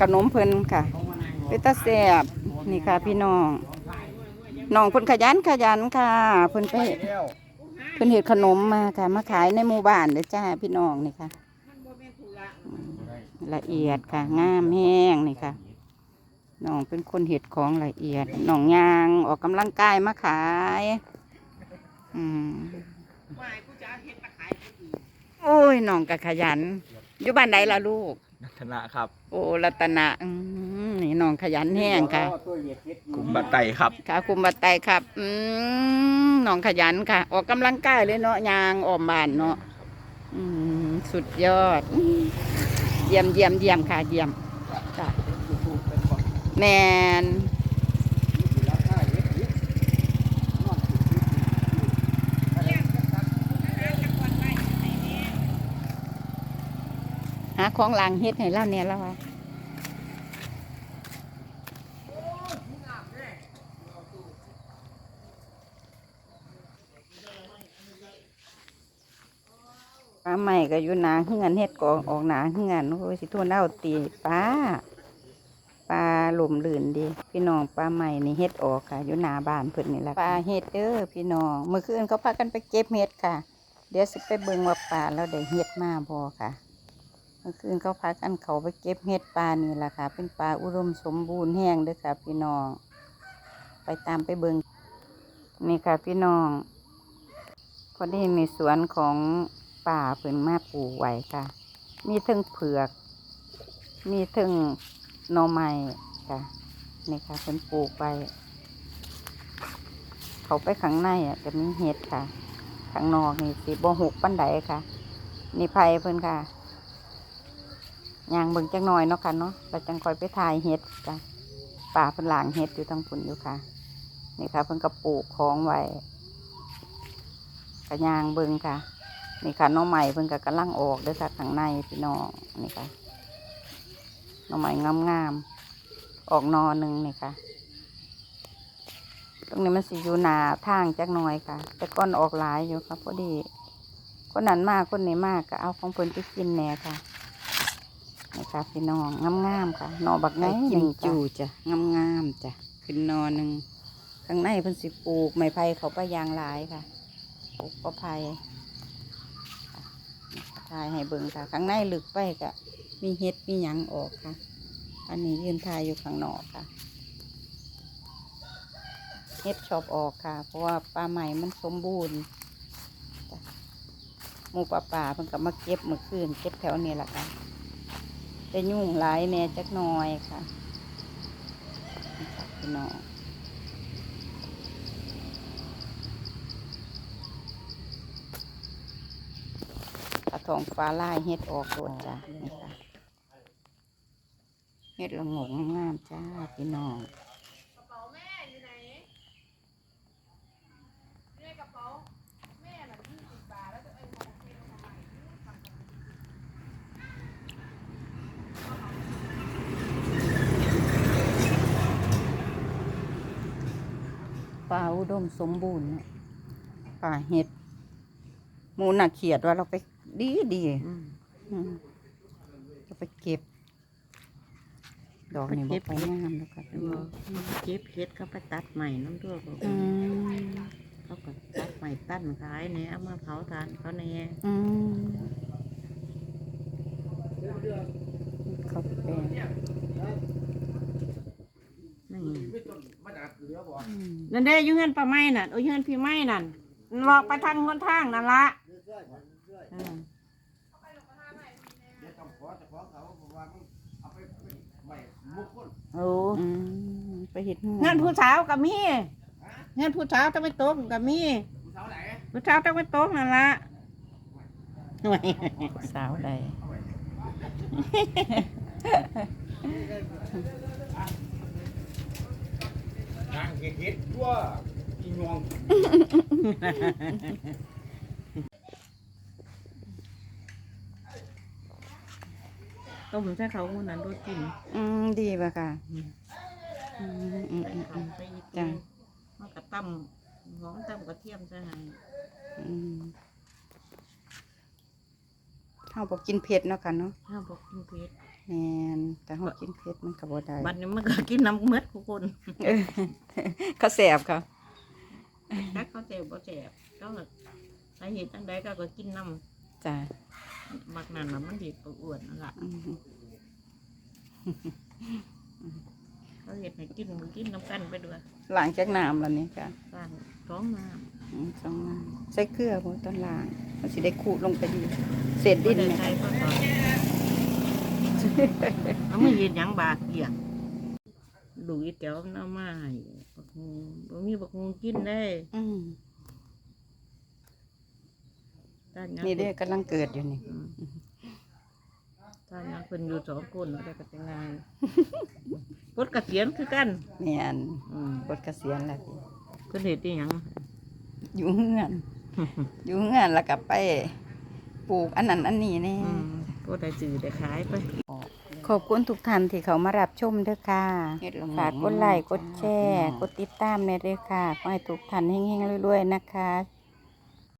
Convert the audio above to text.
ขนมเพิ่นค่ะเป็นตาแซบนี่ค่ะพี่น้องน้องเพิ่นขยันขยันค่ะ เพิ่นไปเพิ่นเฮ็ดขนมมาค่ะ มาขายในหมู่บ้านเด้อจ้าพี่น้องนี่ค่ะ ละเอียดค่ะงามแห้งนี่ค่ะน้องเป็นคนเฮ็ดของละเอียดน้องยางออกกำลังกายมาขาย อืมโอ้ยน้องก็ขยัน อยู่บ้านใดล่ะลูกนัทนะครับ โอ้รัตนะอืมนี่น้องขยันแห้งค่ะกลุ่มบัตไตครับค่ะคุมบัตไตครับอืมน้องขยันค่ะ ออกกำลังกายเลยเนาะยางออมบานเนาะอืมสุดยอดอืมเยี่ยมเยี่ยมเยี่ยมค่ะเยี่ยมค่ะแมนาของลางเฮ็ดให้เล่าเนี่ยแล้ววะปลาใหม่ก็อยู่หนาเฮือนเฮ็ดกองออกหนาเฮือนโอ้ยสิโทนเอาตีปลาปลาหลุมลื่นดีพี่น้องปลาใหม่นี่เฮ็ดออกค่ะอยู่หนาบ้านเพิ่นนี่แหละปลาเฮ็ดเด้อพี่น้องเมื่อคืนเขาพากันไปเก็บเฮ็ดค่ะ เดี๋ยวสิไปเบิ่งว่าปลาแล้วได้เฮ็ดมาบ่ค่ะ เมื่อคืนเขาพากันเขาไปเก็บเฮ็ดปลานี่แหละค่ะ เป็นปลาอุดมสมบูรณ์แห้งเด้อค่ะ พี่น้อง ไปตามไปเบิ่งนี่ค่ะพี่น้องพอดีมีสวนของป่าเพิ่นมาปลูกไว้ค่ะ มีทั้งเผือก มีทั้งหน่อไม้ค่ะ นี่ค่ะเพิ่นปลูกไว้เขาไปข้างในอะจะมีเห็ดค่ะ ข้างนอกนี่สีบ่หกปั้นไดค่ะ นี่ไผ่เพิ่นค่ะ ยางเบิ่งจังหน่อยเนาะค่ะเนาะแล้วจังคอยไปถ่ายเห็ดจ้ะป่าเพิ่นหลางเห็ดอยู่ทางปุ่นอยู่ค่ะ นี่ค่ะเพิ่นก็ปลูกของไว้กระยางเบิงค่ะ นี่ค่ะน้องใหม่เพิ่งกับกำลังออกเด้วยค่ะข้างในพี่น้องนี่ค่ะน้องใหม่งามๆออกนอหนึ่งนี่ค่ะ ตรงนี้มันสิอยู่หนาทางจักหน่อยค่ะ แต่ก้อนออกหลายอยู่ค่ะพอดีคนนั้นมากคนนี้มากก็เอาของเพิ่นไปกินแน่ค่ะ นี่ค่ะพี่น้องงามๆค่ะหนอบักไงหนึ่งจูจ้ะงามๆจ้ะขึ้นหนอหนึ่งข้างในเพิ่นสิปลูกไม้ไผ่เขาไปยางหลายค่ะปลูกก็ภัยทายให้เบิ่งค่ะ ข้างในลึกไปก็มีเห็ดมีหยังออกค่ะ อันนี้ยืนทายอยู่ข้างนอกค่ะเห็ดชอบออกค่ะ เพราะว่าปลาใหม่มันสมบูรณ์จ้ะหมูปลาป่าเพิ่นก็มาเก็บเมื่อคืนเก็บแถวนี้แหละค่ะ แต่ยุ่งหลายแม่จักหน่อยค่ะพี่น้องกระทองฟ้าลายเฮ็ดออกโดดจ้ะนี่ค่ะเฮ็ดละงงงามจ้าพี่น้อง ป่าอุดมสมบูรณ์เนี่ยป่าเห็ดหมูน่ะเขียดว่าเราไปดีดีอืมจะไปเก็บ ดอกนี่ไปบ่เก็บไปงามแล้วค่ะเออเก็บเห็ดเขาไปตัดใหม่น้ำด้วยเขาอืมเขาก็ตัดใหม่ตั้นขายเนี่ยเอามาเผาทานเขาเนี่ยอืมเขาเป็น นี่ อืม นั่นเด้ออยูเงินปลาไม้นั่นโอ้ยเงินพี่ไม้นั่นหลอกไปทางคนทางนั่นละเออโอ้อืมไปเห็ดเงินผู้สาวกับมีเงินผู้สาวต้องไปโต๊ะกับมีผู้สาวต้องไปโต๊ะนั่นละสาวใดนา งเฮ็ดทั่วอีงวงต้มใส่เขาคนนั้นรสกินอืมดีป่ะค่ะอืมอืมอืมอืมอืมไปอีกจ้ะมันก็ตั้มหอมตั้มกระเทียมใส่ให้อืมเฮาบ่กินเผ็ดเนาะค่ะเนาะห้าบอกกินเผ็ดแม่นแต่เฮากินเผ็ดมันก็บ่ได้บัดนี้มันก็กินน้ำเมือดทุกคน เออ เขาแสบค่ะถ้าเขาแสบบ่แสบก็สาเหตุจังใดก็ก็กินน้จ้ะำบักนั่นน่ะมันดีกว่าอ้วนนั่นล่ะอืมเขาเห็ดให้กินมันกินน้ำกันไปด้วยหลังจากน้ำแล้วนี่ค่ะสร้างท้องน้อืมสองน้ำใส่เกลือบ่ตอนล่างมันสิได้ขูดลงไปดีเศษำดินบ่ได้เนี่ยใส่ก็ตอน แล้วมันเห็นหยังบาดเกี่ยง ดูอีเตียวมันเอามาให้บักฮูบ่มีบักฮูกินได้อืมด้านหยังนี่เด้กำลังเกิดอยู่นี่อืมด้านหยังเพิ่นอยู่สองคนแล้วก็จะง่ายพดเกษียณคือกัน แม่นอืมกดเกษียณแล้วพี่เพิ่นเฮ็ดอีหยัง อยู่เฮือน อยู่เฮือนแล้วก็ไป ปลูกอันนั้นอันนี้แน่อืมก็ได้ซื้อได้ขายไป ขอบคุณทุกท่านที่เขามารับชมเด้อค่ะเฮ็ดละหมูฝากกดไลค์กดแชร์ กดติดตามในเด้อค่ะขอให้ทุกท่านเฮงๆรวยๆนะคะ